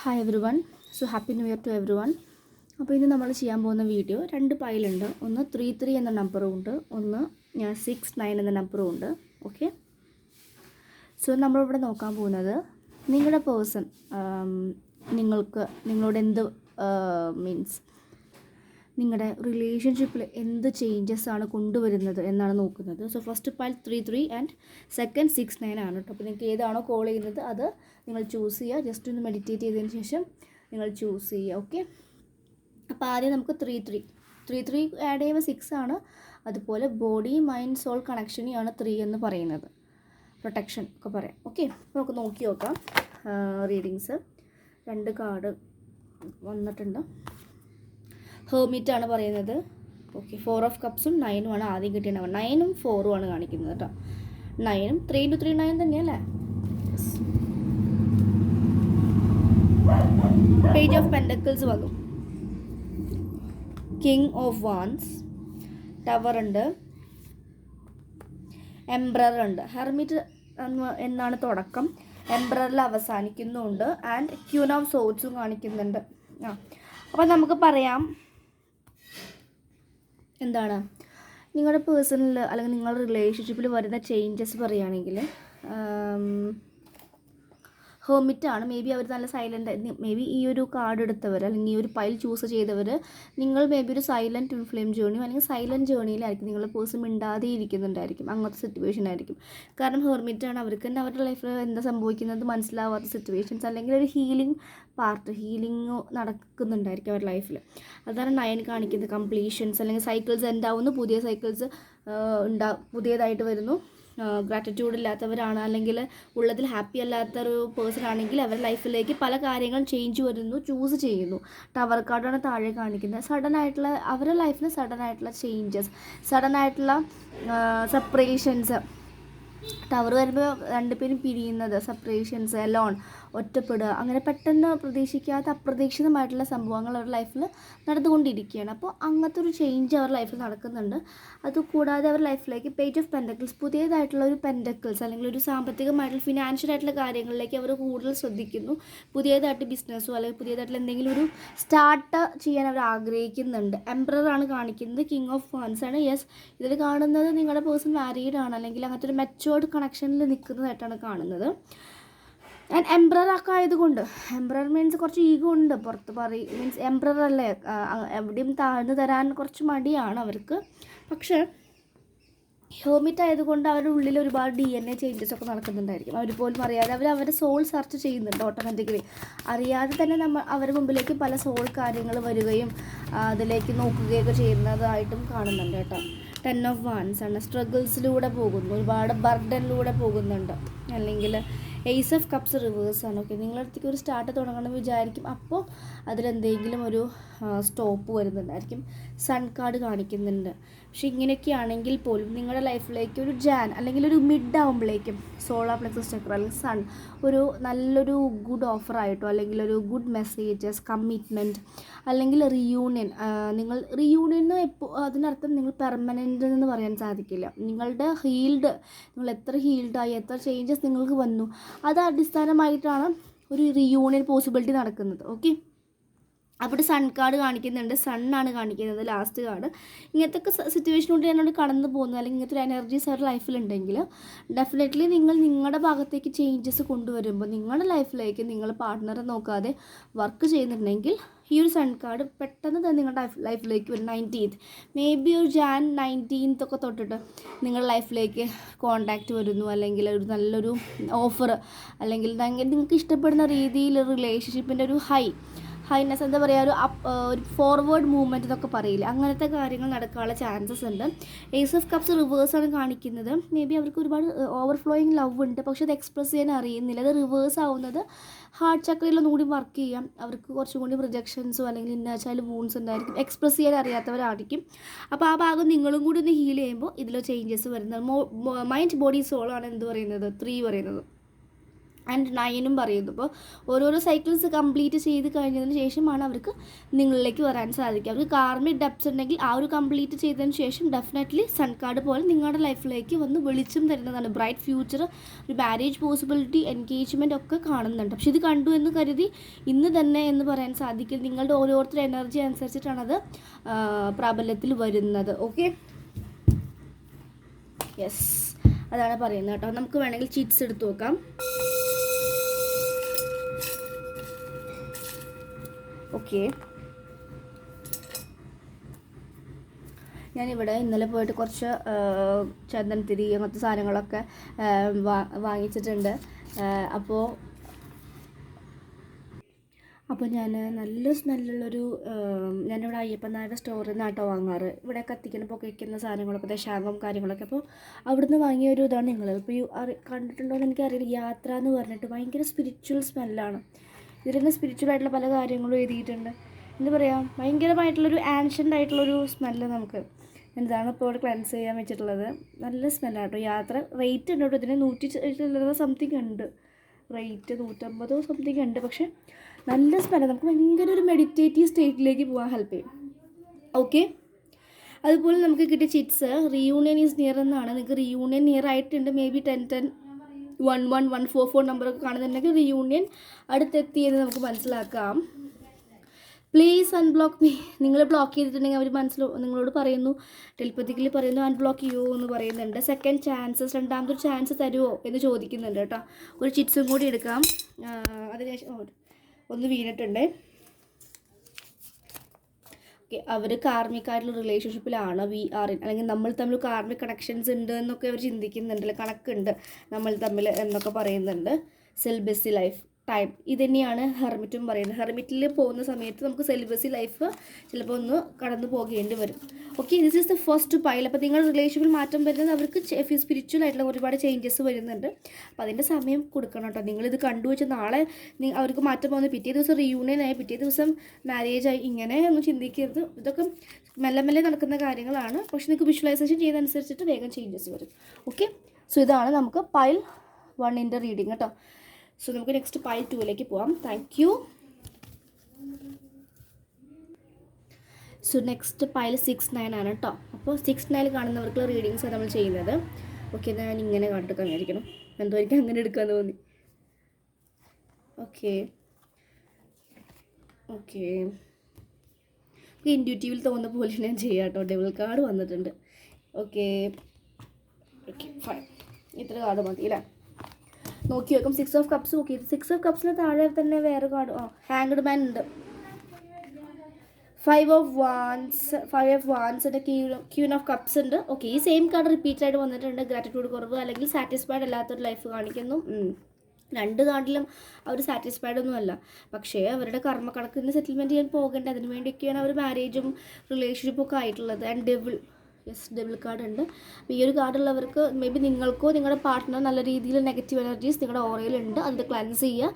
Hi every one so happy new year to every one അപ്പോൾ ഇന്ന് നമ്മൾ ചെയ്യാൻ പോകുന്ന വീഡിയോ രണ്ട് പൈലുണ്ട്. ഒന്ന് ത്രീ ത്രീ എന്ന നമ്പറും ഉണ്ട്. ഒന്ന് സിക്സ് നയൻ എന്ന നമ്പറും ഉണ്ട്. ഓക്കെ സോ നമ്മളിവിടെ നോക്കാൻ പോകുന്നത് നിങ്ങളുടെ പേഴ്സൺ നിങ്ങൾക്ക് നിങ്ങളോട് എന്ത് മീൻസ് നിങ്ങളുടെ റിലേഷൻഷിപ്പിൽ എന്ത് ചേഞ്ചസ് ആണ് കൊണ്ടുവരുന്നത് എന്നാണ് നോക്കുന്നത്. സോ ഫസ്റ്റ് പാൽ three three and second six nine ആണ് കേട്ടോ അപ്പോൾ നിങ്ങൾക്ക് ഏതാണോ കോൾ ചെയ്യുന്നത് അത് നിങ്ങൾ ചൂസ് ചെയ്യുക. ജസ്റ്റ് ഒന്ന് മെഡിറ്റേറ്റ് ചെയ്തതിന് ശേഷം നിങ്ങൾ ചൂസ് ചെയ്യുക. ഓക്കെ അപ്പോൾ ആദ്യം നമുക്ക് three three three three add ചെയ്യുമ്പോൾ സിക്സ് ആണ്. അതുപോലെ ബോഡി മൈൻഡ് സോൾ കണക്ഷനെയാണ് ത്രീ എന്ന് പറയുന്നത്. പ്രൊട്ടക്ഷൻ ഒക്കെ പറയാം. ഓക്കെ അപ്പോൾ നമുക്ക് നോക്കി നോക്കാം. റീഡിങ്സ് രണ്ട് കാർഡ് വന്നിട്ടുണ്ട്. ഹേർമിറ്റ് ആണ് പറയുന്നത് ഓക്കെ ഫോർ ഓഫ് കപ്സും നയനും ആണ് ആദ്യം കിട്ടിയത്. നയനും ഫോറും ആണ് കാണിക്കുന്നത് കേട്ടോ. നയനും ത്രീ ടു ത്രീ നയൻ തന്നെയല്ലേ പേജ് ഓഫ് പെൻഡക്കിൾസ് വന്നു. കിങ് ഓഫ് വാൻസ് ടവർ ഉണ്ട്. എംബ്രർ ഉണ്ട്. ഹെർമിറ്റ് എന്നാണ് തുടക്കം. എംബ്രറിൽ അവസാനിക്കുന്നുണ്ട്. ആൻഡ് ക്യൂൻ ഓഫ് സോറ്റ്സും കാണിക്കുന്നുണ്ട്. ആ അപ്പം നമുക്ക് പറയാം. എന്താണ്? നിങ്ങളുടെ പേഴ്സണൽ അല്ലെങ്കിൽ നിങ്ങളുടെ റിലേഷൻഷിപ്പിൽ വരുന്ന ചേഞ്ചസ് പറയുകയാണെങ്കിൽ ഹെർമിറ്റാണ് മേ ബി അവർ നല്ല സൈലന്റ് മേ ബി ഈ ഒരു കാർഡ് എടുത്തവർ അല്ലെങ്കിൽ ഈ ഒരു പൈൽ ചൂസ് ചെയ്തവർ നിങ്ങൾ മേ ബി ഒരു സൈലന്റ് ഇൻഫ്ലെയിം ഫ്ലെയിം ജേണിയോ അല്ലെങ്കിൽ സൈലന്റ് ജേണിയിലായിരിക്കും നിങ്ങളുടെ പേഴ്സൺ മിണ്ടാതെ ഇരിക്കുന്നുണ്ടായിരിക്കും. അങ്ങനത്തെ സിറ്റുവേഷൻ ആയിരിക്കും. കാരണം ഹെർമിറ്റാണ് അവർക്ക് തന്നെ അവരുടെ ലൈഫിൽ എന്താ സംഭവിക്കുന്നത് മനസ്സിലാവാത്ത സിറ്റുവേഷൻസ് അല്ലെങ്കിൽ ഒരു ഹീലിംഗ് പാർട്ട് ഹീലിംഗ് നടക്കുന്നുണ്ടായിരിക്കും അവരുടെ ലൈഫിൽ. അതാണ് നയൻ കാണിക്കുന്നത്. കംപ്ലീഷൻസ് അല്ലെങ്കിൽ സൈക്കിൾസ് എന്താവുന്നു? പുതിയ സൈക്കിൾസ് ഉണ്ടാ പുതിയതായിട്ട് വരുന്നു. ഗ്രാറ്റിറ്റ്യൂഡ് ഇല്ലാത്തവരാണ് അല്ലെങ്കിൽ ഉള്ളതിൽ ഹാപ്പി അല്ലാത്ത ഒരു പേഴ്സൺ ആണെങ്കിൽ അവരുടെ ലൈഫിലേക്ക് പല കാര്യങ്ങൾ ചേഞ്ച് വരുന്നു ചൂസ് ചെയ്യുന്നു. ടവർ കാർഡാണ് താഴെ കാണിക്കുന്നത്. സഡൻ ആയിട്ടുള്ള അവരുടെ ലൈഫിൽ സഡൻ ആയിട്ടുള്ള ചേഞ്ചസ് സഡൻ ആയിട്ടുള്ള സെപ്പറേഷൻസ് ടവർ വരുമ്പോൾ രണ്ടുപേരും പിരിയുന്നത് സെപ്പറേഷൻസ് എലോൺ ഒറ്റപ്പെടുക. അങ്ങനെ പെട്ടെന്ന് പ്രതീക്ഷിക്കാത്ത അപ്രതീക്ഷിതമായിട്ടുള്ള സംഭവങ്ങൾ അവരുടെ ലൈഫിൽ നടന്നുകൊണ്ടിരിക്കുകയാണ്. അപ്പോൾ അങ്ങനത്തെ ഒരു ചേഞ്ച് അവരുടെ ലൈഫിൽ നടക്കുന്നുണ്ട്. അതുകൂടാതെ അവരുടെ ലൈഫിലേക്ക് പേജ് ഓഫ് പെൻഡക്കിൾസ് പുതിയതായിട്ടുള്ള ഒരു പെൻഡക്കിൾസ് അല്ലെങ്കിൽ ഒരു സാമ്പത്തികമായിട്ടുള്ള ഫിനാൻഷ്യൽ ആയിട്ടുള്ള കാര്യങ്ങളിലേക്ക് അവർ കൂടുതൽ ശ്രദ്ധിക്കുന്നു. പുതിയതായിട്ട് ബിസിനസ്സോ അല്ലെങ്കിൽ പുതിയതായിട്ടുള്ള എന്തെങ്കിലും ഒരു സ്റ്റാർട്ട് ചെയ്യാൻ അവർ ആഗ്രഹിക്കുന്നുണ്ട്. എംബ്രറാണ് കാണിക്കുന്നത് കിങ് ഓഫ് ഫാൻസ് ആണ്. യെസ് ഇതിൽ കാണുന്നത് നിങ്ങളുടെ പേഴ്സൺ മാരീഡ് ആണ്. അല്ലെങ്കിൽ അങ്ങനത്തെ ഒരു മെച്ചുവേർഡ് കണക്ഷനിൽ നിൽക്കുന്നതായിട്ടാണ് കാണുന്നത്. ആൻഡ് എംബ്രർ ഒക്കെ ആയതുകൊണ്ട് എംബ്രർ മീൻസ് കുറച്ച് ഈഗോ ഉണ്ട് പുറത്ത് പറയും മീൻസ് എംബ്രർ അല്ലേ എവിടെയും താഴ്ന്നു തരാൻ കുറച്ച് മടിയാണ് അവർക്ക്. പക്ഷേ ഹ്യൂമിറ്റ് ആയതുകൊണ്ട് അവരുടെ ഉള്ളിൽ ഒരുപാട് ഡി എൻ എ ചേഞ്ചസ് ഒക്കെ നടക്കുന്നുണ്ടായിരിക്കും. അവർ പോലും അറിയാതെ അവർ അവരുടെ സോൾ സെർച്ച് ചെയ്യുന്നുണ്ട് ഓട്ടോമാറ്റിക്കലി അറിയാതെ തന്നെ നമ്മൾ അവരുടെ മുമ്പിലേക്ക് പല സോൾ കാര്യങ്ങൾ വരികയും അതിലേക്ക് നോക്കുകയൊക്കെ ചെയ്യുന്നതായിട്ടും കാണുന്നുണ്ട് കേട്ടോ. ടെൻ ഓഫ് വൺസ് ആണ്. സ്ട്രഗിൾസിലൂടെ പോകുന്നു. ഒരുപാട് ബർഡനിലൂടെ പോകുന്നുണ്ട്. അല്ലെങ്കിൽ എയ്സ് ഓഫ് കപ്സ് റിവേഴ്സ് ആണ്. ഓക്കെ നിങ്ങളുടെ അടുത്തേക്ക് ഒരു സ്റ്റാർട്ട് തുടങ്ങണം വിചാരിക്കും. അപ്പോൾ അതിലെന്തെങ്കിലും ഒരു സ്റ്റോപ്പ് വരുന്നുണ്ടായിരിക്കും. സൺ കാർഡ് കാണിക്കുന്നുണ്ട്. പക്ഷെ ഇങ്ങനെയൊക്കെ ആണെങ്കിൽ പോലും നിങ്ങളുടെ ലൈഫിലേക്ക് ഒരു ജാൻ അല്ലെങ്കിൽ ഒരു മിഡ് ആകുമ്പോഴേക്കും സോളാർ പ്ലക്സസ് ചക്ര അല്ലെങ്കിൽ സൺ ഒരു നല്ലൊരു ഗുഡ് ഓഫർ ആയിട്ടോ അല്ലെങ്കിൽ ഒരു ഗുഡ് മെസ്സേജസ് കമ്മിറ്റ്മെന്റ് അല്ലെങ്കിൽ റിയൂണിയൻ നിങ്ങൾ റിയൂണിയൻ എപ്പോൾ അതിനർത്ഥം നിങ്ങൾ പെർമനന്റ് എന്ന് പറയാൻ സാധിക്കില്ല. നിങ്ങളുടെ ഹീൽഡ് നിങ്ങൾ എത്ര ഹീൽഡായി എത്ര ചേഞ്ചസ് നിങ്ങൾക്ക് വന്നു അത് അടിസ്ഥാനമായിട്ടാണ് ഒരു റിയൂണിയൻ പോസിബിലിറ്റി നടക്കുന്നത്. ഓക്കെ അവിടെ സൺ കാർഡ് കാണിക്കുന്നുണ്ട്. സണ്ണാണ് കാണിക്കുന്നത് ലാസ്റ്റ് കാർഡ്. ഇങ്ങനത്തെ ഒക്കെ സിറ്റുവേഷനോട് ഞാനോട് കടന്നു പോകുന്നു. അല്ലെങ്കിൽ ഇങ്ങനത്തെ ഒരു എനർജീസ് അവരുടെ ലൈഫിലുണ്ടെങ്കിൽ ഡെഫിനറ്റ്ലി നിങ്ങൾ നിങ്ങളുടെ ഭാഗത്തേക്ക് ചേഞ്ചസ് കൊണ്ടുവരുമ്പോൾ നിങ്ങളുടെ ലൈഫിലേക്ക് നിങ്ങൾ പാർട്ട്ണറെ നോക്കാതെ വർക്ക് ചെയ്യുന്നുണ്ടെങ്കിൽ ഈ ഒരു സൺ കാർഡ് പെട്ടെന്ന് തന്നെ നിങ്ങളുടെ ലൈഫിലേക്ക് വരും. നയന്റീൻത്ത് മേ ബി ഒരു ജാൻ നയന്റീൻത്ത് ഒക്കെ തൊട്ടിട്ട് നിങ്ങളുടെ ലൈഫിലേക്ക് കോണ്ടാക്റ്റ് വരുന്നു. അല്ലെങ്കിൽ ഒരു നല്ലൊരു ഓഫർ അല്ലെങ്കിൽ നിങ്ങൾക്ക് ഇഷ്ടപ്പെടുന്ന രീതിയിൽ റിലേഷൻഷിപ്പിന്റെ ഒരു ഹൈ ഹൈനെസ് എന്താ പറയുക ഒരു ഒരു ഫോർവേഡ് മൂവ്മെന്റ് എന്നൊക്കെ പറയില്ല അങ്ങനത്തെ കാര്യങ്ങൾ നടക്കാനുള്ള ചാൻസസ് ഉണ്ട്. ഏസ് ഓഫ് കപ്സ് റിവേഴ്സാണ് കാണിക്കുന്നത്. മേ ബി അവർക്ക് ഒരുപാട് ഓവർഫ്ലോയിങ് ലവ് ഉണ്ട് പക്ഷെ അത് എക്സ്പ്രസ് ചെയ്യാൻ അറിയുന്നില്ല. അത് റിവേഴ്സ് ആവുന്നത് ഹാർട്ട് ചക്രയിലൊന്നും കൂടി വർക്ക് ചെയ്യാം. അവർക്ക് കുറച്ചും കൂടി റിജക്ഷൻസോ അല്ലെങ്കിൽ ഇന്നാച്ചാൽ വൂൺസ് ഉണ്ടായിരിക്കും എക്സ്പ്രസ് ചെയ്യാൻ അറിയാത്തവരായിരിക്കും. അപ്പോൾ ആ ഭാഗം നിങ്ങളും കൂടി ഒന്ന് ഹീൽ ചെയ്യുമ്പോൾ ഇതിൽ ചേഞ്ചസ് വരുന്നത്. മൈൻഡ് ബോഡി സോളാണ് എന്ത് പറയുന്നത്? ത്രീ പറയുന്നത്. ആൻഡ് നയനും പറയുന്നു. അപ്പോൾ ഓരോരോ സൈക്കിൾസ് കംപ്ലീറ്റ് ചെയ്ത് കഴിഞ്ഞതിന് ശേഷമാണ് അവർക്ക് നിങ്ങളിലേക്ക് വരാൻ സാധിക്കുക. അവർക്ക് കാർമിക് ഡെപ്സ് ഉണ്ടെങ്കിൽ ആ ഒരു കംപ്ലീറ്റ് ചെയ്തതിന് ശേഷം ഡെഫിനറ്റ്ലി സൺ കാർഡ് പോലെ നിങ്ങളുടെ ലൈഫിലേക്ക് വന്ന് വെളിച്ചം തരുന്നതാണ്. ബ്രൈറ്റ് ഫ്യൂച്ചർ ഒരു മാരേജ് പോസിബിലിറ്റി എൻഗേജ്മെന്റ് ഒക്കെ കാണുന്നുണ്ട്. പക്ഷെ ഇത് കണ്ടു എന്ന് കരുതി ഇന്ന് തന്നെ എന്ന് പറയാൻ സാധിക്കില്ല. നിങ്ങളുടെ ഓരോരുത്തരുടെ എനർജി അനുസരിച്ചിട്ടാണ് അത് പ്രാബല്യത്തിൽ വരുന്നത്. ഓക്കെ യെസ് അതാണ് പറയുന്നത് കേട്ടോ. നമുക്ക് വേണമെങ്കിൽ ചീറ്റ്സ് എടുത്ത് നോക്കാം. ഓക്കെ ഞാനിവിടെ ഇന്നലെ പോയിട്ട് കുറച്ച് ചന്ദനത്തിരി അങ്ങനത്തെ സാധനങ്ങളൊക്കെ വാങ്ങിച്ചിട്ടുണ്ട്. അപ്പോൾ അപ്പോൾ ഞാൻ നല്ല സ്മെല്ലുള്ളൊരു ഞാനിവിടെ അയ്യപ്പനാരുടെ സ്റ്റോറിൽ നിന്നാണ് കേട്ടോ വാങ്ങാറ്. ഇവിടെ കത്തിക്കുന്ന പൊക്കിക്കുന്ന സാധനങ്ങളൊക്കെ ദശാംഗം കാര്യങ്ങളൊക്കെ. അപ്പോൾ അവിടുന്ന് വാങ്ങിയ ഒരു ഇതാണ് നിങ്ങൾ ഇപ്പോൾ കണ്ടിട്ടുണ്ടോ എന്ന് എനിക്കറിയില്ല. യാത്ര എന്ന് പറഞ്ഞിട്ട് ഭയങ്കര സ്പിരിച്വൽ സ്മെല്ലാണ് ഇതിൽ സ്പിരിച്വൽ ആയിട്ടുള്ള പല കാര്യങ്ങളും എഴുതിയിട്ടുണ്ട്. എന്താ പറയുക ഭയങ്കരമായിട്ടുള്ളൊരു ആൻഷ്യന്റ് ആയിട്ടുള്ളൊരു സ്മെല്ല് നമുക്ക്. എന്താണ് ഇപ്പോൾ ഇവിടെ ക്ലൻസ് ചെയ്യാൻ വെച്ചിട്ടുള്ളത്? നല്ല സ്മെല്ലാട്ടോ യാത്ര റേറ്റ് ഉണ്ട് കേട്ടോ. ഇതിന് നൂറ്റി സംതിങ് ഉണ്ട്. റേറ്റ് നൂറ്റമ്പതോ സംതിങ് ഉണ്ട്. പക്ഷെ നല്ല സ്മെല്ല് നമുക്ക് ഭയങ്കര ഒരു മെഡിറ്റേറ്റീവ് സ്റ്റേറ്റിലേക്ക് പോകാൻ ഹെൽപ്പ് ചെയ്യും. ഓക്കെ അതുപോലെ നമുക്ക് കിട്ടിയ ചിറ്റ്സ് റീയൂണിയൻ ഈസ് നിയർ എന്നാണ്. നിങ്ങൾക്ക് റീയൂണിയൻ നിയർ ആയിട്ടുണ്ട്. May be ten ten one one one four four നമ്പറൊക്കെ കാണുന്നുണ്ടെങ്കിൽ റീയൂണിയൻ അടുത്തെത്തിയെന്ന് നമുക്ക് മനസ്സിലാക്കാം. പ്ലീസ് അൺബ്ലോക്ക് മീ നിങ്ങൾ ബ്ലോക്ക് ചെയ്തിട്ടുണ്ടെങ്കിൽ അവർ മനസ്സിൽ നിങ്ങളോട് പറയുന്നു. ടെലിപ്പത്തിക്കലി പറയുന്നു അൺബ്ലോക്ക് ചെയ്യൂ എന്ന് പറയുന്നുണ്ട്. സെക്കൻഡ് ചാൻസസ് രണ്ടാമത്തെ ചാൻസ് തരുമോ എന്ന് ചോദിക്കുന്നുണ്ട് കേട്ടോ. ഒരു ചിറ്റ്സും കൂടി എടുക്കാം. അതിനുശേഷം ഒന്ന് വീണിട്ടുണ്ട്. അവർ കാർമികമായിട്ടുള്ള റിലേഷൻഷിപ്പിലാണ് വി ആർ ഇൻ. അല്ലെങ്കിൽ നമ്മൾ തമ്മിൽ കാർമിക് കണക്ഷൻസ് ഉണ്ട് എന്നൊക്കെ അവർ ചിന്തിക്കുന്നുണ്ട് അല്ലെങ്കിൽ കണക്കുണ്ട് നമ്മൾ തമ്മിൽ എന്നൊക്കെ പറയുന്നുണ്ട്. സെൽബസി ലൈഫ് ടൈം ഇത് തന്നെയാണ് ഹെർമിറ്റും പറയുന്നത്. ഹെർമിറ്റിൽ പോകുന്ന സമയത്ത് നമുക്ക് സെലിബസി ലൈഫ് ചിലപ്പോൾ ഒന്ന് കടന്നു പോകേണ്ടി വരും. Okay this is the first pile അപ്പോൾ നിങ്ങൾ റിലേഷനിൽ മാറ്റം വരുന്നത് അവർക്ക് സ്പിരിച്വൽ ആയിട്ടുള്ള ഒരുപാട് ചേഞ്ചസ് വരുന്നുണ്ട്. അപ്പോൾ അതിന്റെ സമയം കൊടുക്കണം കേട്ടോ. നിങ്ങളിത് കണ്ടു വെച്ച് നാളെ അവർക്ക് മാറ്റം പോകുന്നത് പിറ്റേ ദിവസം റീയൂണിയൻ ആയി പിറ്റേ ദിവസം മാരേജ് ആയി ഇങ്ങനെ ഒന്നും ചിന്തിക്കരുത്. ഇതൊക്കെ മെല്ലെ മെല്ലെ നടക്കുന്ന കാര്യങ്ങളാണ്. പക്ഷെ നിങ്ങൾക്ക് വിഷ്വലൈസേഷൻ ചെയ്തനുസരിച്ചിട്ട് വേഗം ചേഞ്ചസ് വരും. ഓക്കെ സോ ഇതാണ് നമുക്ക് പൈൽ വണ്ണിന്റെ റീഡിങ് കേട്ടോ. സോ നമുക്ക് നെക്സ്റ്റ് പൈൽ ടൂയിലേക്ക് പോവാം. Thank you so next pile six nine ആണ് കേട്ടോ അപ്പോൾ സിക്സ് നയൻ കാണുന്നവർക്കുള്ള റീഡിങ്സ് നമ്മൾ ചെയ്യുന്നത്. ഓക്കെ ഞാൻ ഇങ്ങനെ കണ്ടിട്ട് വിചാരിക്കണം എന്തോ എനിക്ക് അങ്ങനെ എടുക്കാമെന്ന് തോന്നി. ഓക്കെ ഓക്കെ ഇൻഡ്യൂറ്റീവിൽ തോന്നുന്ന പോലെ ഞാൻ ചെയ്യാം കേട്ടോ ഡബിൾ കാർഡ് വന്നിട്ടുണ്ട്. ഓക്കെ ഓക്കെ ഫൈൻ ഇത്ര കാർഡ് മതി അല്ലേ നോക്കി വെക്കും. സിക്സ് ഓഫ് കപ്സ് നോക്കി. സിക്സ് ഓഫ് കപ്സിന് താഴെ തന്നെ വേറെ കാർഡ് ആ ഹാങ്ഡ് മാൻ ഉണ്ട്. Five of wands five of വാൻസിന്റെ queen of cups ഉണ്ട്. ഓക്കെ ഈ സെയിം കാർഡ് റിപ്പീറ്റ് ആയിട്ട് വന്നിട്ടുണ്ട്. ഗ്രാറ്റിറ്റ്യൂഡ് കുറവ് അല്ലെങ്കിൽ സാറ്റിസ്ഫൈഡ് അല്ലാത്തൊരു ലൈഫ് കാണിക്കുന്നു. രണ്ട് കാർഡിലും അവർ സാറ്റിസ്ഫൈഡ് ഒന്നുമല്ല പക്ഷേ അവരുടെ കർമ്മക്കണക്കിന് സെറ്റിൽമെന്റ് ചെയ്യാൻ പോകേണ്ട അതിന് വേണ്ടിയൊക്കെയാണ് അവർ മാരേജും റിലേഷൻഷിപ്പും ഒക്കെ ആയിട്ടുള്ളത്. And devil yes double card ഉണ്ട്. അപ്പോൾ ഈ ഒരു കാർഡുള്ളവർക്ക് മേ ബി നിങ്ങൾക്കോ നിങ്ങളുടെ പാർട്ട്ണർ നല്ല രീതിയിൽ നെഗറ്റീവ് എനർജീസ് നിങ്ങളുടെ ഓറയിലുണ്ട് അത് ക്ലൻസ് ചെയ്യുക.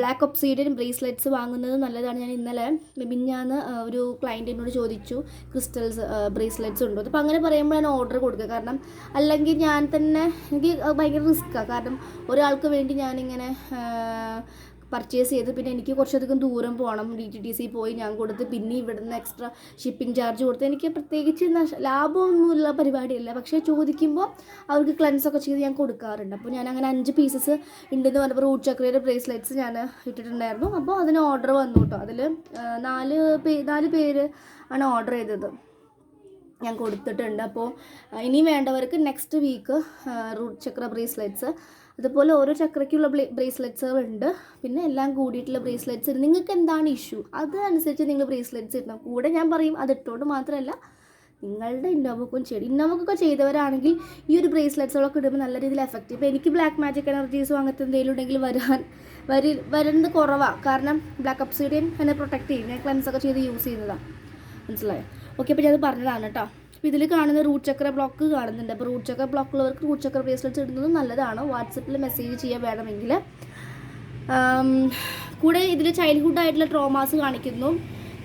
ബ്ലാക്ക് ഒപ്സീഡിയൻ ബ്രേസ്ലെറ്റ്സ് വാങ്ങുന്നത് നല്ലതാണ്. ഞാൻ ഇന്നലെ മേ ബി ഞാൻ ഒരു ക്ലയന്റ് എന്നോട് ചോദിച്ചു ക്രിസ്റ്റൽസ് ബ്രേസ്ലെറ്റ്സ് ഉണ്ടോ അപ്പോൾ അങ്ങനെ പറയുമ്പോൾ ഞാൻ ഓർഡർ കൊടുക്കുക. കാരണം അല്ലെങ്കിൽ ഞാൻ തന്നെ എനിക്ക് ഭയങ്കര റിസ്ക്കാണ് കാരണം ഒരാൾക്ക് വേണ്ടി ഞാനിങ്ങനെ പർച്ചേസ് ചെയ്ത് പിന്നെ എനിക്ക് കുറച്ചധികം ദൂരം പോകണം ഡി ടി ടി സി പോയി ഞാൻ കൊടുത്ത് പിന്നെ ഇവിടുന്ന് എക്സ്ട്രാ ഷിപ്പിംഗ് ചാർജ് കൊടുത്ത് എനിക്ക് പ്രത്യേകിച്ച് ലാഭമൊന്നുമില്ല പരിപാടിയല്ല. പക്ഷേ ചോദിക്കുമ്പോൾ അവർക്ക് ക്ലൻസ് ഒക്കെ ചെയ്ത് ഞാൻ കൊടുക്കാറുണ്ട്. അപ്പോൾ ഞാൻ അങ്ങനെ അഞ്ച് പീസസ് ഉണ്ടെന്ന് പറഞ്ഞപ്പോൾ റൂട്ട് ചക്രയുടെ ബ്രേസ്ലെറ്റ്സ് ഞാൻ ഇട്ടിട്ടുണ്ടായിരുന്നു. അപ്പോൾ അതിന് ഓർഡർ വന്നു കേട്ടോ. അതിൽ നാല് പേ നാല് പേര് ആണ് ഓർഡർ ചെയ്തത്. ഞാൻ കൊടുത്തിട്ടുണ്ട്. അപ്പോൾ ഇനി വേണ്ടവർക്ക് next week root chakra bracelets അതുപോലെ ഓരോ ചക്രയ്ക്കുള്ള ബ്രേസ്ലെറ്റ്സുകൾ ഉണ്ട് പിന്നെ എല്ലാം കൂടിയിട്ടുള്ള ബ്രേസ്ലെറ്റ്സ് നിങ്ങൾക്ക് എന്താണ് ഇഷ്യൂ? അതനുസരിച്ച് നിങ്ങൾ ബ്രേസ്ലെറ്റ്സ് ഇടണം. കൂടെ ഞാൻ പറയും അത് ഇട്ടുകൊണ്ട് മാത്രമല്ല നിങ്ങളുടെ ഇന്നോവക്കും ചെയ്യും ഇന്നോവക്കൊക്കെ ചെയ്തവരാണെങ്കിൽ ഈ ഒരു ബ്രേസ്ലെറ്റ്സുകളൊക്കെ ഇടുമ്പോൾ നല്ല രീതിയിൽ എഫക്റ്റ് ഇപ്പോൾ എനിക്ക് ബ്ലാക്ക് മാജിക് എനർജീസ് അങ്ങനത്തെ എന്തെങ്കിലും ഉണ്ടെങ്കിൽ വരാൻ വരി വരുന്നത് കുറവാണ് കാരണം ബ്ലാക്ക് അപ്സീഡിയൻ എന്നെ പ്രൊട്ടക്ട് ചെയ്യും. ഞാൻ ക്ലെൻസൊക്കെ ചെയ്ത് യൂസ് ചെയ്യുന്നതാണ് മനസ്സിലായോ? ഓക്കെ അപ്പോൾ ഞാനത് പറഞ്ഞതാണ് കേട്ടോ. അപ്പോൾ ഇതിൽ കാണുന്ന റൂട്ട് ചക്ര ബ്ലോക്ക് കാണുന്നുണ്ട്. അപ്പോൾ റൂട്ട് ചക്ര ബ്ലോക്ക് ഉള്ളവർക്ക് റൂട്ട് ചക്ര ബ്രേസ്ലെറ്റ്സ് ഇടുന്നത് നല്ലതാണ്. വാട്സപ്പിൽ മെസ്സേജ് ചെയ്യാൻ വേണമെങ്കിൽ. കൂടെ ഇതിൽ ചൈൽഡ്ഹുഡ് ആയിട്ടുള്ള ട്രോമാസ് കാണിക്കുന്നു.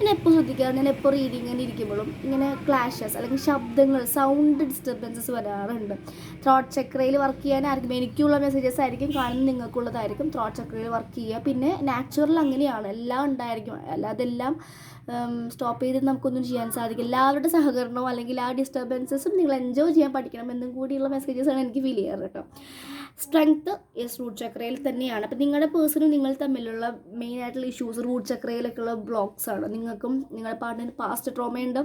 ഞാൻ എപ്പോൾ ശ്രദ്ധിക്കാറ്? ഞാൻ എപ്പോൾ റീഡിങ്ങിന് ഇരിക്കുമ്പോഴും ഇങ്ങനെ ക്ലാഷസ് അല്ലെങ്കിൽ ശബ്ദങ്ങൾ സൗണ്ട് ഡിസ്റ്റർബൻസസ് വരാറുണ്ട്. ത്രോട്ട് ചക്രയിൽ വർക്ക് ചെയ്യാൻ ആയിരിക്കും എനിക്കുള്ള മെസ്സേജസ് ആയിരിക്കും കാണുന്നത് നിങ്ങൾക്കുള്ളതായിരിക്കും. ത്രോട്ട് ചക്രയിൽ വർക്ക് ചെയ്യുക. പിന്നെ നാച്ചുറൽ അങ്ങനെയാണ്. എല്ലാം ഉണ്ടായിരിക്കും. അല്ലാതെ എല്ലാം സ്റ്റോപ്പ് ചെയ്ത് നമുക്കൊന്നും ചെയ്യാൻ സാധിക്കും എല്ലാവരുടെ സഹകരണവും അല്ലെങ്കിൽ ആ ഡിസ്റ്റർബൻസസും നിങ്ങൾ എൻജോയ് ചെയ്യാൻ പഠിക്കണം എന്നും കൂടിയുള്ള മെസ്സേജസാണ് എനിക്ക് ഫീൽ ചെയ്യാറ് കേട്ടോ. സ്ട്രെങ്ത്ത് യെസ് റൂട്ട് ചക്രയിൽ തന്നെയാണ്. അപ്പം നിങ്ങളുടെ പേഴ്സണും നിങ്ങൾ തമ്മിലുള്ള മെയിൻ ആയിട്ടുള്ള ഇഷ്യൂസ് റൂട്ട് ചക്രയിലൊക്കെയുള്ള ബ്ലോക്സ് ആണ്. നിങ്ങൾക്കും നിങ്ങളുടെ പാർട്ട്ണറിന് പാസ്റ്റ് ട്രോമയുണ്ട്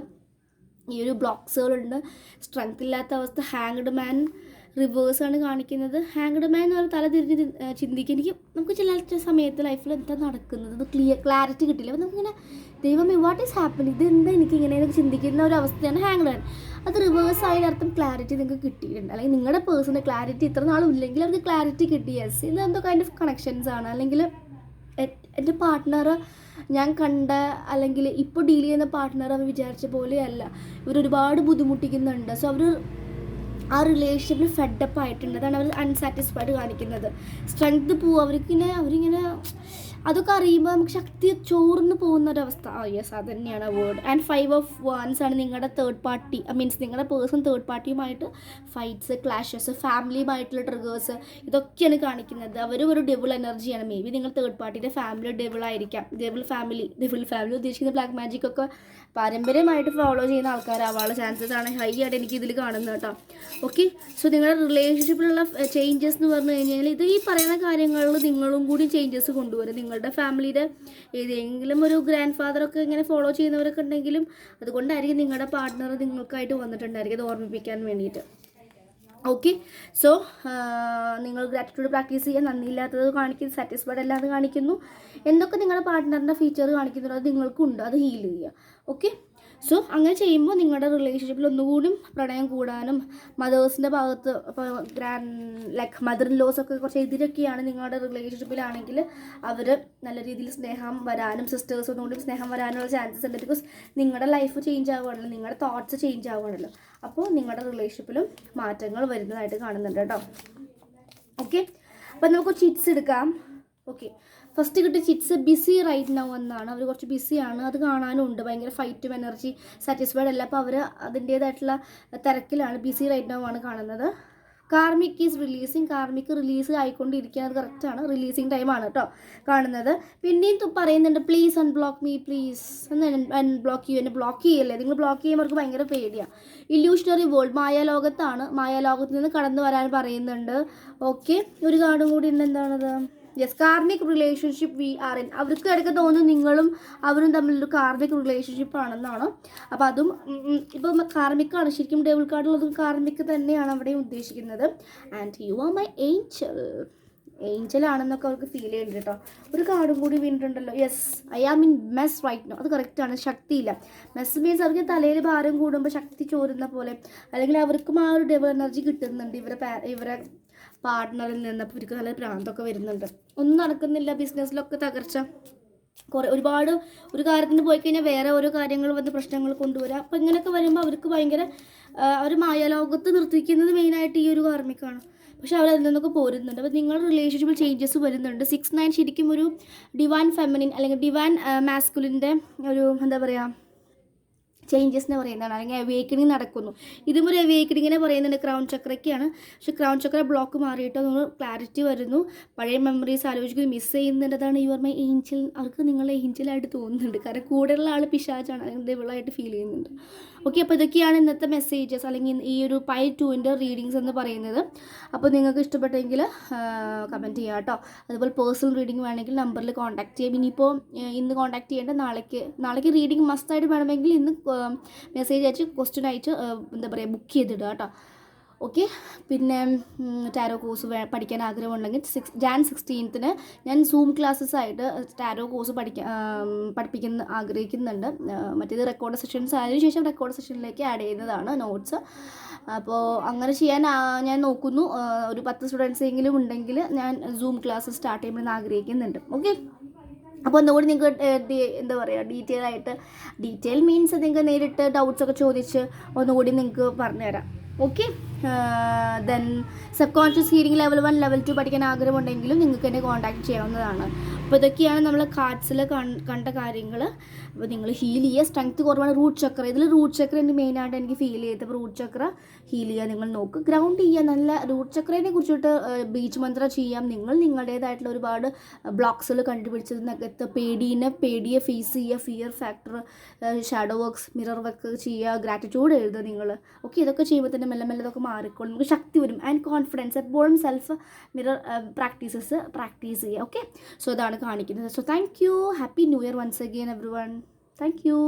ഈ ഒരു ബ്ലോക്സുകളുണ്ട് സ്ട്രെങ്ത് ഇല്ലാത്ത അവസ്ഥ ഹാങ്ഡ് മാൻ റിവേഴ്സ് ആണ് കാണിക്കുന്നത്. ഹാങ്ഡ് മാൻ എന്ന് പറഞ്ഞാൽ തല തിരിഞ്ഞ് ചിന്തിക്കുക എനിക്ക് നമുക്ക് ചില സമയത്ത് ലൈഫിൽ എന്താ നടക്കുന്നത്? ക്ലിയർ ക്ലാരിറ്റി കിട്ടില്ല. അപ്പോൾ നമുക്കിങ്ങനെ ദൈവമേ വാട്ട് ഈസ് ഹാപ്പൻ ഇത് എന്താ എനിക്ക് ഇങ്ങനെ ചിന്തിക്കുന്ന ഒരു അവസ്ഥയാണ് ഹാങ് മാൻ അത് റിവേഴ്സ് ആയ അർത്ഥം ക്ലാരിറ്റി നിങ്ങൾക്ക് കിട്ടിയിട്ടുണ്ട്. അല്ലെങ്കിൽ നിങ്ങളുടെ പേഴ്സണൽ ക്ലാരിറ്റി ഇത്ര നാളും ഇല്ലെങ്കിൽ അവർക്ക് ക്ലാരിറ്റി കിട്ടി. യെസ് ഇത് എന്തോ കൈൻഡ് ഓഫ് കണക്ഷൻസ് ആണ്. അല്ലെങ്കിൽ എന്റെ പാർട്ട്ണർ ഞാൻ കണ്ട അല്ലെങ്കിൽ ഇപ്പോൾ ഡീൽ ചെയ്യുന്ന പാർട്ട്ണർ അവർ വിചാരിച്ച പോലെയല്ല. ഇവർ ഒരുപാട് ബുദ്ധിമുട്ടിക്കുന്നുണ്ട്. സോ അവർ ആ റിലേഷൻഷിപ്പിൽ ഫെഡപ്പ് ആയിട്ടുണ്ട്. അതാണ് അവർ അൺസാറ്റിസ്ഫൈഡ് കാണിക്കുന്നത്. സ്ട്രെങ്ത് പോവും. അവർക്കിങ്ങനെ അവരിങ്ങനെ അതൊക്കെ അറിയുമ്പോൾ നമുക്ക് ശക്തി ചോർന്ന് പോകുന്ന ഒരവസ്ഥ ആ യെസ് അത് തന്നെയാണ് word and five of wands ആണ് നിങ്ങളുടെ തേർഡ് പാർട്ടി മീൻസ് നിങ്ങളുടെ പേഴ്സൺ തേർഡ് പാർട്ടിയുമായിട്ട് ഫൈറ്റ്സ് ക്ലാഷസ് ഫാമിലിയുമായിട്ടുള്ള ട്രിഗേഴ്സ് ഇതൊക്കെയാണ് കാണിക്കുന്നത്. അവർ ഒരു ഡെവിൾ എനർജിയാണ് മേ ബി നിങ്ങൾ തേർഡ് പാർട്ടിയുടെ ഫാമിലി ഡെബിൾ ആയിരിക്കാം. ഡെവിൾ ഫാമിലി ഡെവിൾ ഫാമിലി ഉദ്ദേശിക്കുന്ന ബ്ലാക്ക് മാജിക് ഒക്കെ പാരമ്പര്യമായിട്ട് ഫോളോ ചെയ്യുന്ന ആൾക്കാരാവാനുള്ള ചാൻസസ് ആണ് ഹൈ ആയിട്ട് എനിക്ക് ഇതിൽ കാണുന്നത് കേട്ടോ. ഓക്കെ സോ നിങ്ങളുടെ റിലേഷൻഷിപ്പിലുള്ള ചേഞ്ചസ് എന്ന് പറഞ്ഞു കഴിഞ്ഞാൽ ഇത് ഈ പറയുന്ന കാര്യങ്ങളിൽ നിങ്ങളും കൂടി ചേഞ്ചസ് കൊണ്ടുവരും. നിങ്ങളുടെ ഫാമിലിയുടെ ഏതെങ്കിലും ഒരു ഗ്രാൻഡ് ഫാദറൊക്കെ ഇങ്ങനെ ഫോളോ ചെയ്യുന്നവരൊക്കെ ഉണ്ടെങ്കിലും അതുകൊണ്ടായിരിക്കും നിങ്ങളുടെ പാർട്ട്ണർ നിങ്ങൾക്കായിട്ട് വന്നിട്ടുണ്ടായിരിക്കും അത് ഓർമ്മിപ്പിക്കാൻ വേണ്ടിയിട്ട്. ഓക്കെ സോ നിങ്ങൾ ഗ്രാറ്റിറ്റ്യൂഡ് പ്രാക്ടീസ് ചെയ്യുക നന്ദിയില്ലാത്തത് കാണിക്കുന്നു സാറ്റിസ്ഫൈഡ് അല്ലാതെ കാണിക്കുന്നു. എന്തൊക്കെ നിങ്ങളുടെ പാർട്ട്ണറിന്റെ ഫീച്ചർ കാണിക്കുന്നുണ്ടോ അത് നിങ്ങൾക്കുണ്ട് അത് ഹീൽ ചെയ്യുക. ഓക്കെ സോ അങ്ങനെ ചെയ്യുമ്പോൾ നിങ്ങളുടെ റിലേഷൻഷിപ്പിൽ ഒന്നുകൂടി പ്രണയം കൂടാനും മദേഴ്സിന്റെ ഭാഗത്ത് ഇപ്പോൾ grand like mother in laws ഒക്കെ കുറച്ച് എതിരൊക്കെയാണ് നിങ്ങളുടെ റിലേഷൻഷിപ്പിലാണെങ്കിൽ അവർ നല്ല രീതിയിൽ സ്നേഹം വരാനും സിസ്റ്റേഴ്സ് ഒന്നുകൂടി സ്നേഹം വരാനുള്ള ചാൻസസ് ഉണ്ട്. ബിക്കോസ് നിങ്ങളുടെ ലൈഫ് ചേഞ്ച് ആവുകയാണല്ലോ നിങ്ങളുടെ തോട്ട്സ് ചേഞ്ച് ആവുകയാണല്ലോ. അപ്പോൾ നിങ്ങളുടെ റിലേഷൻഷിപ്പിലും മാറ്റങ്ങൾ വരുന്നതായിട്ട് കാണുന്നുണ്ട് കേട്ടോ. ഓക്കെ അപ്പം നമുക്ക് ചിറ്റ്സ് എടുക്കാം. ഓക്കെ ഫസ്റ്റ് കിട്ടിയ ചിറ്റ്സ് ബിസി റൈറ്റ് നൗ എന്നാണ്. അവർ കുറച്ച് ബിസിയാണ് അത് കാണാനും ഉണ്ട്. ഭയങ്കര ഫൈറ്റും എനർജി സാറ്റിസ്ഫൈഡ് അല്ല. അപ്പോൾ അവർ അതിന്റേതായിട്ടുള്ള തിരക്കിലാണ് ബിസി റൈറ്റ് നൗ ആണ് കാണുന്നത്. Karmic is releasing karmic release ആയിക്കൊണ്ടിരിക്കുന്നത് കറക്റ്റാണ് റിലീസിങ് ടൈമാണ് കേട്ടോ കാണുന്നത്. പിന്നെയും പറയുന്നുണ്ട് പ്ലീസ് അൺബ്ലോക്ക് മീ പ്ലീസ് എന്ന് അൺബ്ലോക്ക് ചെയ്യൂ എന്നെ ബ്ലോക്ക് ചെയ്യല്ലേ? നിങ്ങൾ ബ്ലോക്ക് ചെയ്യുമ്പോൾ അവർക്ക് ഭയങ്കര പേടിയാണ് ഇല്യൂഷണറി വേൾഡ് മായാലോകത്താണ്. മായാലോകത്ത് നിന്ന് കടന്നു വരാൻ പറയുന്നുണ്ട്. ഓക്കെ ഒരു കാർഡും കൂടി ഉണ്ട് എന്താണത് yes karmic relationship we are in അവർക്ക് ഇടയ്ക്ക് തോന്നുന്നു നിങ്ങളും അവരും തമ്മിലൊരു കാർമിക് റിലേഷൻഷിപ്പ് ആണെന്നാണ്. അപ്പോൾ അതും ഇപ്പം കാർമിക്കാണ് ശരിക്കും ഡേബിൾ കാർഡിലുള്ളതും കാർമിക് തന്നെയാണ് അവിടെ ഉദ്ദേശിക്കുന്നത്. And you are my angel angel ആണെന്നൊക്കെ അവർക്ക് ഫീൽ ചെയ്യുന്നുണ്ട് കേട്ടോ. ഒരു കാർഡും കൂടി വീണിട്ടുണ്ടല്ലോ. Yes I am in mess right no അത് കറക്റ്റാണ് ശക്തിയില്ല. മെസ് മീൻസ് അവർക്ക് തലയിൽ ഭാരം കൂടുമ്പോൾ ശക്തി ചോരുന്ന പോലെ. അല്ലെങ്കിൽ അവർക്കും ആ ഒരു ഡെവൽ എനർജി കിട്ടുന്നുണ്ട്. ഇവരെ ഇവരെ പാർട്ട്ണറിൽ നിന്ന് അപ്പോൾ ഇവർക്ക് നല്ല ഭ്രാന്തൊക്കെ വരുന്നുണ്ട്. ഒന്നും നടക്കുന്നില്ല ബിസിനസ്സിലൊക്കെ തകർച്ച. കുറേ ഒരുപാട് ഒരു കാര്യത്തിന് പോയി കഴിഞ്ഞാൽ വേറെ ഓരോ കാര്യങ്ങൾ വന്ന് പ്രശ്നങ്ങൾ കൊണ്ടുവരാം. അപ്പം ഇങ്ങനെയൊക്കെ വരുമ്പോൾ അവർക്ക് ഭയങ്കര അവർ മായാലോകത്ത് നിർത്തിക്കുന്നത് മെയിനായിട്ട് ഈ ഒരു കാർമിക്കാണ് പക്ഷെ അവർ അതിൽ നിന്നൊക്കെ പോരുന്നുണ്ട്. അപ്പോൾ നിങ്ങളുടെ റിലേഷൻഷിപ്പിൽ ചേഞ്ചസ് വരുന്നുണ്ട്. സിക്സ് നയൻ ശരിക്കും ഒരു ഡിവൈൻ ഫെമിനിൻ അല്ലെങ്കിൽ ഡിവൈൻ മാസ്കുലിന്റെ ഒരു എന്താ പറയുക ചേഞ്ചസ് എന്ന് പറയുന്നതാണ്. അല്ലെങ്കിൽ അവേക്കണിങ് നടക്കുന്നു. ഇതും ഒരു അവേക്കണിങ്ങിനെ പറയുന്നുണ്ട്. ക്രൗൺ ചക്രയ്ക്കാണ്. പക്ഷെ ക്രൗൺ ചക്ര ബ്ലോക്ക് മാറിയിട്ട് നിങ്ങൾ ക്ലാരിറ്റി വരുന്നു. പഴയ മെമ്മറീസ് ആലോചിക്കുന്നു മിസ് ചെയ്യുന്നുണ്ടതാണ് യുവർ മൈ ഏഞ്ചൽ അവർക്ക് നിങ്ങളെ ഏഞ്ചലായിട്ട് തോന്നുന്നുണ്ട്. കാരണം കൂടെയുള്ള ആൾ പിശാച്ചാണ് അല്ലെങ്കിൽ ഡെവിളായിട്ട് ഫീൽ ചെയ്യുന്നുണ്ട്. ഓക്കെ അപ്പോൾ ഇതൊക്കെയാണ് ഇന്നത്തെ മെസ്സേജസ് അല്ലെങ്കിൽ ഈ ഒരു പൈ ടുവിന്റെ റീഡിങ്സ് എന്ന് പറയുന്നത്. അപ്പോൾ നിങ്ങൾക്ക് ഇഷ്ടപ്പെട്ടെങ്കിൽ കമന്റ് ചെയ്യുക കേട്ടോ. അതുപോലെ പേഴ്സണൽ റീഡിംഗ് വേണമെങ്കിൽ നമ്പറിൽ കോൺടാക്ട് ചെയ്യാം. ഇനിയിപ്പോൾ ഇന്ന് കോൺടാക്ട് ചെയ്യേണ്ട നാളേക്ക് നാളേക്ക് റീഡിംഗ് മസ്റ്റായിട്ട് വേണമെങ്കിൽ ഇന്ന് മെസ്സേജ് അയച്ച് ക്വസ്റ്റ്യൻ അയച്ച് എന്താ പറയുക ബുക്ക് ചെയ്തിടുക കേട്ടോ. ഓക്കെ. പിന്നെ ടാരോ കോഴ്സ് പഠിക്കാൻ ആഗ്രഹമുണ്ടെങ്കിൽ സിക്സ് ജാൻ സിക്സ്റ്റീൻത്തിന് ഞാൻ സൂം ക്ലാസ്സസ് ആയിട്ട് ടാരോ കോഴ്സ് പഠിക്കാൻ പഠിപ്പിക്കുന്ന ആഗ്രഹിക്കുന്നുണ്ട്. മറ്റേത് റെക്കോർഡ് സെഷൻസ് അതിന് ശേഷം റെക്കോർഡ് സെഷനിലേക്ക് ആഡ് ചെയ്യുന്നതാണ് നോട്ട്സ് അപ്പോൾ അങ്ങനെ ചെയ്യാൻ ഞാൻ നോക്കുന്നു. ഒരു പത്ത് സ്റ്റുഡൻസ് എങ്കിലും ഉണ്ടെങ്കിൽ ഞാൻ സൂം ക്ലാസ് സ്റ്റാർട്ട് ചെയ്യുമെന്ന് ആഗ്രഹിക്കുന്നുണ്ട്. ഓക്കെ. അപ്പോൾ ഒന്നുകൂടി നിങ്ങൾക്ക് എന്താ പറയുക ഡീറ്റെയിൽ ആയിട്ട് ഡീറ്റെയിൽ മീൻസ് നിങ്ങൾക്ക് നേരിട്ട് ഡൗട്ട്സ് ഒക്കെ ചോദിച്ച് ഒന്നുകൂടി നിങ്ങൾക്ക് പറഞ്ഞുതരാം. Okay. Then subconscious healing level one level two പഠിക്കാൻ ആഗ്രഹമുണ്ടെങ്കിലും നിങ്ങൾക്ക് എന്നെ കോൺടാക്ട് ചെയ്യാവുന്നതാണ്. അപ്പോൾ ഇതൊക്കെയാണ് നമ്മൾ കാർഡ്സിൽ കണ്ട കാര്യങ്ങൾ അപ്പോൾ നിങ്ങൾ ഹീൽ ചെയ്യുക. സ്ട്രെങ്ത് കുറവാണ് റൂട്ട് ചക്ര ഇതിൽ റൂട്ട് ചക്ര എനിക്ക് മെയിനായിട്ട് എനിക്ക് ഫീൽ ചെയ്തത് റൂട്ട് ചക്ര ഹീൽ ചെയ്യുക നിങ്ങൾ നോക്ക്. ഗ്രൗണ്ട് ചെയ്യുക. നല്ല റൂട്ട് ചക്രനെ കുറിച്ചിട്ട് ബീച്ച് മന്ത്ര ചെയ്യാം. നിങ്ങൾ നിങ്ങളുടേതായിട്ടുള്ള ഒരുപാട് ബ്ലോക്സുകൾ കണ്ടുപിടിച്ചത് പേടീനെ പേടിയെ ഫേസ് ചെയ്യുക. Fear factor shadow works mirror work ചെയ്യുക. ഗ്രാറ്റിറ്റ്യൂഡ് എഴുതുക നിങ്ങൾ ഓക്കെ ഇതൊക്കെ ചെയ്യുമ്പോൾ തന്നെ മെല്ലെ മെല്ലെ ഇതൊക്കെ മാറിക്കോളും. നമുക്ക് ശക്തി വരും. ആൻഡ് കോൺഫിഡൻസ് എപ്പോഴും സെൽഫ് മിറർ പ്രാക്ടീസസ് പ്രാക്ടീസ് ചെയ്യുക. ഓക്കെ സോ ഇതാണ് കാണിക്കുന്നത്. So thank you happy new year once again everyone thank you